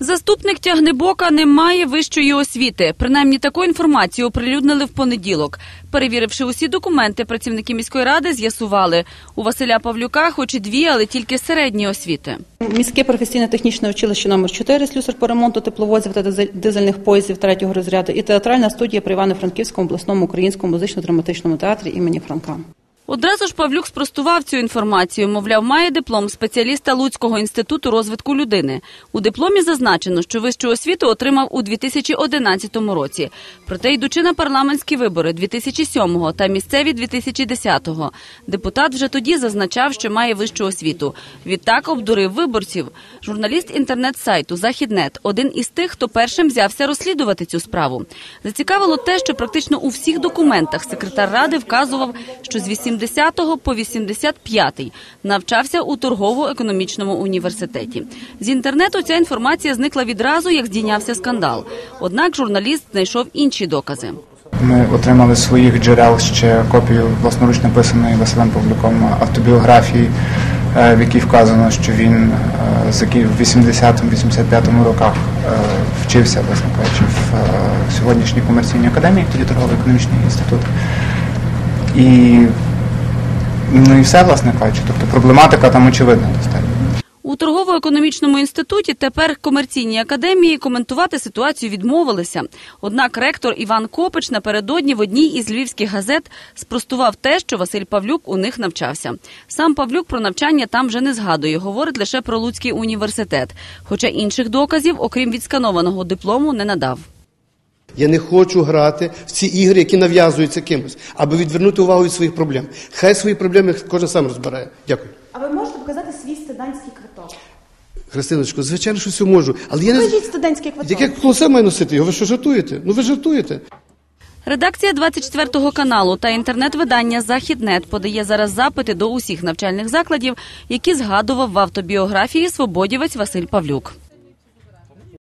Заступник тягнебока не має вищої освіти. Принаймні таку інформацію оприлюднили в понеділок. Перевіривши усі документи, працівники міської ради з'ясували у Василя Павлюка, хоч і дві, але тільки середні освіти. Міське професійно-технічне училище номер 4 слюсар по ремонту тепловозів та дизель- дизельних поїздів третього розряду і театральна студія при Івано-Франківському обласному українському музично-драматичному театрі імені Франка. Одразу ж Павлюк спростував цю інформацію. Мовляв, має диплом спеціаліста Луцького інституту розвитку людини. У дипломі зазначено, що вищу освіту отримав у 2011 році. Проте, йдучи на парламентські вибори 2007 та місцеві 2010-го, депутат вже тоді зазначав, що має вищу освіту. Відтак обдурив виборців. Журналіст інтернет-сайту Західнет один із тих, хто першим взявся розслідувати цю справу. Зацікавило те, що практично у всіх документах секретар ради вказував, що з 80 по 85 навчався у торгово-економічному університеті. З інтернету ця інформація зникла відразу, як здійнявся скандал. Однак журналіст знайшов інші докази. Ми отримали своїх джерел ще копію власноруч написаної Василем Павлюком автобіографії, е, в якій вказано, що він е, з який в 80-85 роках е, вчився, власне кажучи, в сьогоднішній комерційній академії, тоді торгово-економічний інститут. І ну і все, власне кажучи. Тобто проблематика там очевидна достатньо. У торгово-економічному інституті тепер комерційній академії коментувати ситуацію відмовилися. Однак ректор Іван Копич напередодні в одній із львівських газет спростував те, що Василь Павлюк у них навчався. Сам Павлюк про навчання там вже не згадує, говорить лише про Луцький університет. Хоча інших доказів, окрім відсканованого диплому, не надав. Я не хочу грати в ці ігри, які нав'язуються кимось, аби відвернути увагу від своїх проблем. Хай свої проблеми кожен сам розбирає. Дякую. А ви можете показати свій студентський квиток? Христиночко, звичайно, що все можу. Але я не Покажіть студентський квиток. Яке колосе має носити його? Ви що жартуєте? Ну ви жартуєте. Редакція 24 каналу та інтернет-видання Західнет подає зараз запити до усіх навчальних закладів, які згадував в автобіографії свободівець Василь Павлюк.